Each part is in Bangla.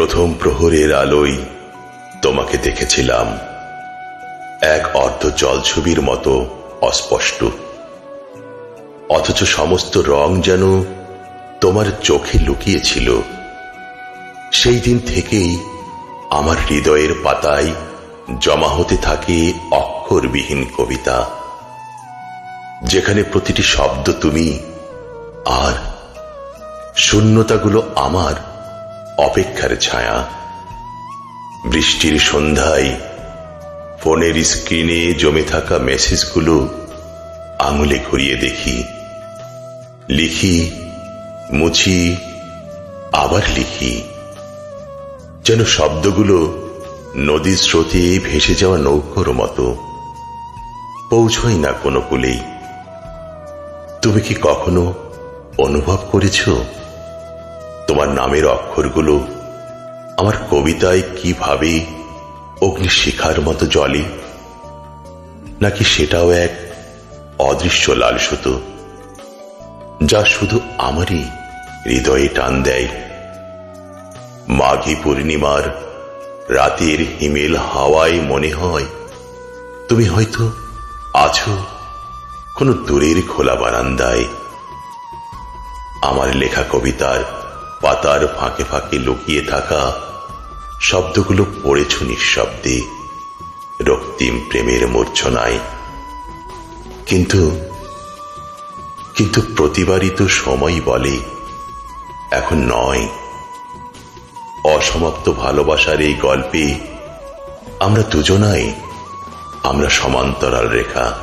প্রথম প্রহরের আলোয় তোমাকে দেখেছিলাম। এক অর্ধ জলছবির মতো অস্পষ্ট। অথচ সমস্ত রং যেন তোমার চোখে লুকিয়েছিল। সেই দিন থেকেই আমার হৃদয়ের পাতায় জমা হতে থাকে অক্ষরবিহীন কবিতা। যেখানে প্রতিটি শব্দ তুমি আর শূন্যতাগুলো আমার অপেক্ষার ছায়া। বৃষ্টির সন্ধ্যায় ফোনের স্ক্রিনে জমে থাকা মেসেজগুলো আঙুলে ঘুরিয়ে দেখি। লিখি, মুছি, আবার লিখি। যেন শব্দগুলো নদীর স্রোতে ভেসে যাওয়া নৌকোর মতো। পৌঁছই না কোনো কুলেই। তুমি কি কখনো অনুভব করেছ? তোমার নামের অক্ষরগুলো আমার কবিতায় কীভাবে অগ্নিশিখার মতো জলে নাকি সেটাও এক অদৃশ্য লাল সুতো, যা শুধু আমারই হৃদয়ে টান দেয়? মাঘী পূর্ণিমার রাতের হিমেল হাওয়ায় মনে হয় তুমি হয়তো আছো কোনো দূরের খোলা বারান্দায়। আমার লেখা কবিতার পাতার ফাঁকে ফাঁকে লুকিয়ে থাকা শব্দগুলো পড়েছ নিঃশব্দে। রক্তিম প্রেমের মূর্ছনায়। কিন্তু কিন্তু প্রতিবারই তো সময় বলে। এখন নয়। অসমাপ্ত ভালোবাসার এই গল্পে আমরা দুজনাই, আমরা সমান্তরাল রেখা।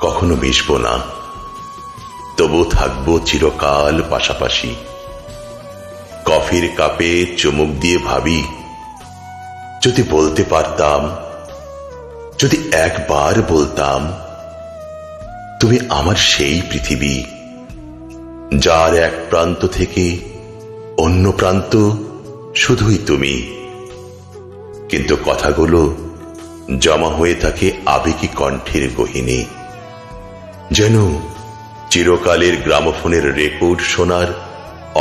কখনো মিশব না। তবু থাকব চিরকাল পাশাপাশি। কফির কাপে চুমুক দিয়ে ভাবি, যদি বলতে পারতাম, যদি একবার বলতাম, তুমি আমার সেই পৃথিবী, যার এক প্রান্ত থেকে অন্য প্রান্ত শুধুই তুমি। কিন্তু কথাগুলো জমা হয়ে থাকে আবেগী কণ্ঠের গহিনী। যেন চিরকালের গ্রামোফোনের রেকর্ড শোনার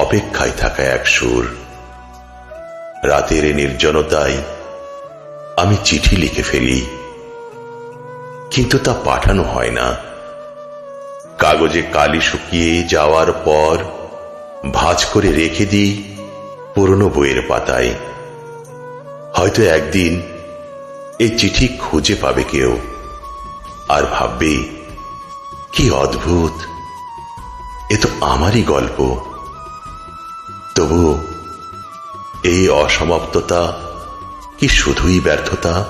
অপেক্ষায় থাকা এক সুর। রাতের নির্জনতায় আমি চিঠি লিখে ফেলি, কিন্তু তা পাঠানো হয় না। কাগজে কালি শুকিয়ে যাওয়ার পর ভাঁজ করে রেখে দিই পুরনো বইয়ের পাতায়। হয়তো একদিন এই চিঠি খুঁজে পাবে কেউ আর ভাববে, কি অদ্ভুত! এ তো আমারই গল্প। তবু এই অসমাপ্ততা কি শুধুই ব্যর্থতা?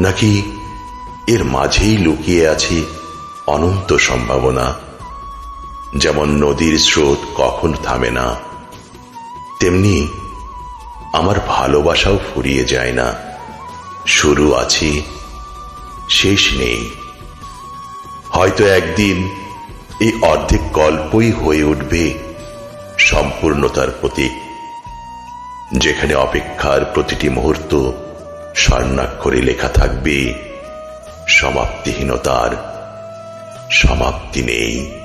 নাকি এর মাঝেই লুকিয়ে আছে অনন্ত সম্ভাবনা? যেমন নদীর স্রোত কখন থামে না, তেমনি আমার ভালোবাসাও ফুরিয়ে যায় না। শুরু আছে, শেষ নেই। হয়তো একদিন এই অর্ধেক গল্পই হয়ে উঠবে। সম্পূর্ণতার প্রতীক যেখানে অপেক্ষার প্রতিটি মুহূর্ত স্বর্ণাক্ষরে লেখা থাকবে সমাপ্তিহীনতার সমাপ্তি নেই।